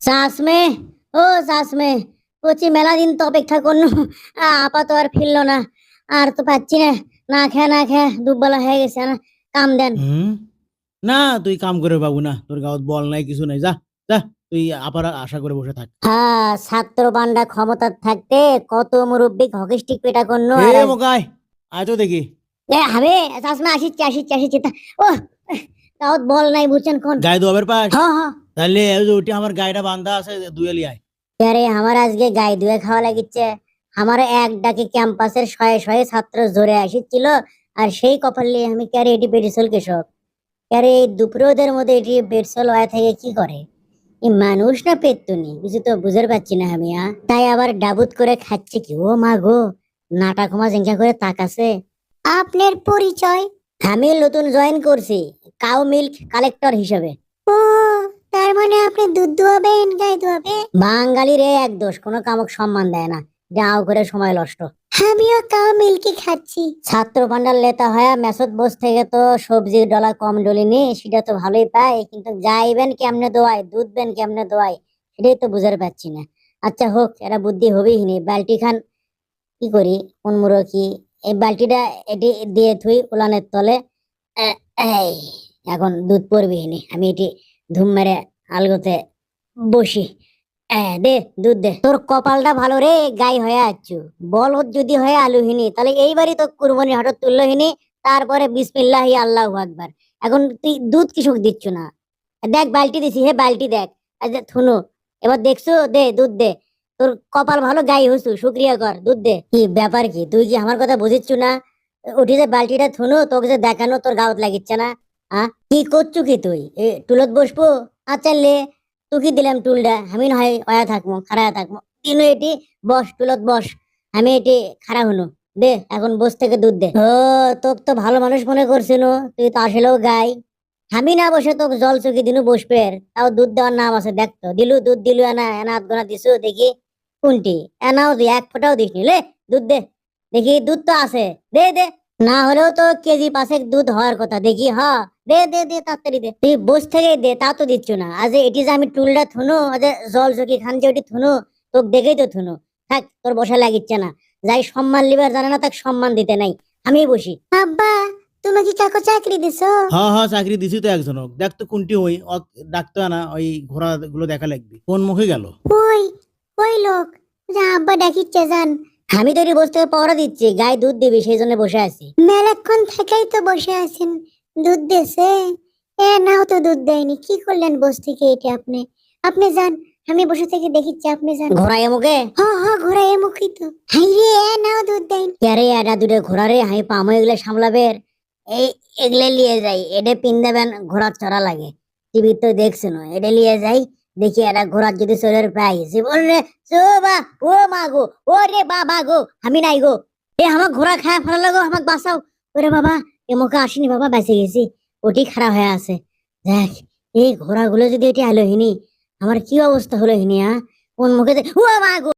শাসমে ও শাসমে কচি মেলা দিন তো অপেক্ষা করল আপাতত আর ফিরলো না আর তো পাচ্ছি না না খেয়ে না খেয়ে দুবেলা হয়ে গেছে না কাম দেন। না তুই কাম করে পাবো না তোর গাঁত বল নাই কিছু নাই যা যা তুই আবার আশা করে বসে থাক। হ্যাঁ ছাত্র বান্ডা ক্ষমতা থাকতে কত মুরব্বী হকি স্টিক পেটা করল আর এ মোকাই আয় তো দেখি। এ হবে শাসমে আসিচ্ছি আসিচ্ছি আসিচ্ছি তা ও তাও বল নাই বুঝছেন কোন? গায়ে দোয়াবের পাস হ্যাঁ হ্যাঁ। তাহলে এই আমার গাড়িটা বান্ধা আছে দুয়েলি আয়। আরে আমার আজকে গায়ে ধুয়ে খাওয়া লাগিচ্ছে। আমার এক ডাকে ক্যাম্পাসের শয়ে শয়ে ছাত্র জোরে আসিছিল আর সেই কপাল নিয়ে আমি ক্যারে এটি বেডিসল কৃষক ক্যারে এই দুপুরোদের মধ্যে এটি বেডসল হয়ে থেকে কি করে? এই মানুষ না পেতুনি কিছু তো বুঝতে পারছি না আমি আ। তাই আবার ডাবুত করে খাচ্ছে কি? ও মা গো নাটা ক্ষমা জিঙ্কা করে তাকাছে। আপনার পরিচয়? আমি নতুন জয়েন করছি কাউ মিল্ক কালেক্টর হিসেবে। ও তার মানে আপনি দুধ দুয়াবেন গায়ে দুয়াবে বাঙালির এই এক দোষ কোনো কামক সম্মান দেয় না। যাও করে সময় নষ্ট। আমিও কাউ মিল্কি খাচ্ছি। ছাত্র ভান্ডার লেতা হয় মেসত বস থেকে তো সবজির ডলা কম ডলিনি সেটা তো ভালোই পায় কিন্তু যাইবেন কেমনে দোয়াই দুধ বেন কেমনে দোয়াই সেটাই তো বুঝতে পারছি না। আচ্ছা হোক এরা বুদ্ধি হবেই নি। বালটি খান কি করি? কোন মুরো কি এই বালতিটা এটি দিয়ে থুই উলানের তলে। এই এখন দুধ পড়বি নি। আমি এটি ধুম মেরে আলগোতে বসি। দে, দুধ দে। তোর কপালটা ভালো রে, গাই হয়ে আছু বলদ যদি হয়ে আলুহিনি, তাহলে এইবারই তো কুরবানি হঠাৎ তুললোহিনি তারপরে বিসমিল্লাহি আল্লাহ আকবার। এখন তুই দুধ কৃষক দিচ্ছ না? দেখ, বালতি দিছি, হে বালতি দেখ। আচ্ছা থুনু। এবার দেখছ? দে, দুধ দে। তোর কপাল ভালো, গাই হসু, শুক্রিয়া কর, দুধ দে। কি ব্যাপার কি? তুই কি আমার কথা বুঝিচ্ছু না? উঠি যে বালতিটা থুনু, তোকে যে দেখানো তোর গাওত লাগিচ্ছে না? কি করছু কি তুই? এ, টুলত বসবো? আচ্ছা লে, তুকি দিলাম টুলটা। আমি হয় অয়া থাকব খাড়া থাকব তিনু এটি বস, টুলত বস। আমি এটি খাড়া হলো। দে, এখন বস থেকে দুধ দে। ও, তোকে তো ভালো মানুষ মনে করছিল তুই তো আসলেও গাই। আমি না বসে তোকে জল চুকি দিনু বসবে তাও দুধ দেওয়ার নাম আছে দেখতো দিলু, দুধ দিলু, এনা এনা আধ গোনা দিছু, দেখি কোনটি। এনাও দি, এক ফোঁটাও দিস নি লে, দুধ দে। দেখি, দুধ তো আছে। দে দে। না হলেও তো কেজি পাঁচেক দুধ হওয়ার কথা। দেখি, হ। দে দে দে তাড়াতাড়ি দে। তুই বস থেকে দে তা তো দিচ্ছ না। আজ এটি যে আমি টুলটা থুনু আজ জল চকি খান যে ওটি থুনু তোকে দেখেই তো থুনু। থাক তোর বসা লাগিচ্ছে না। যাই সম্মান লিবার জানে না তাকে সম্মান দিতে নাই। আমি বসি। আব্বা তুমি কি কাকো চাকরি দিছো? হ্যাঁ হ্যাঁ চাকরি দিছি তো একজনক। দেখ তো কোনটি ওই অত- ডাকতো না ওই ঘোড়া গুলো দেখা লাগবে। কোন মুখে গেল? ওই ওই লোক যা আব্বা ডাকিচ্ছে যান। আমি তো এটি বসে থেকে পড়া দিচ্ছি গায়ে দুধ দিবি সেই জন্য বসে আছি। মেলাক্ষণ থেকেই তো বসে আছেন। দুধ দেছে এ নাও তো দুধ দেয়নি। কি করলেন বস থেকে এটা আপনি? আপনি যান আমি বসে থেকে দেখিচ্ছি আপনি যান। ঘোড়ায় মুখে? হ হ ঘোড়ায় মুখই তো। হাই রে এ নাও দুধ দেয়নি আরে এটা দুটো ঘোড়া রে হাই পামো এগুলো সামলাবে। এই এগুলো নিয়ে যাই এডে পিন দেবেন ঘোড়ার চড়া লাগে। টিভি তো দেখছেন এটা নিয়ে যাই দেখি এটা ঘোড়ার যদি চোরের পাই। জীবন রে চো বা ও মা গো ও রে বাবা গো আমি নাই গো। এ আমার ঘোড়া খায় ফেলা গো আমাকে বাঁচাও। ওরে বাবা এ মুখে আসিনি বাবা, বেঁচে গেছি। ওটি খারাপ হয়ে আছে। দেখ, এই ঘোড়াগুলো যদি এটি আলোহিনী আমার কি অবস্থা হলো হিনি হ্যাঁ কোন মুখে ও মা গো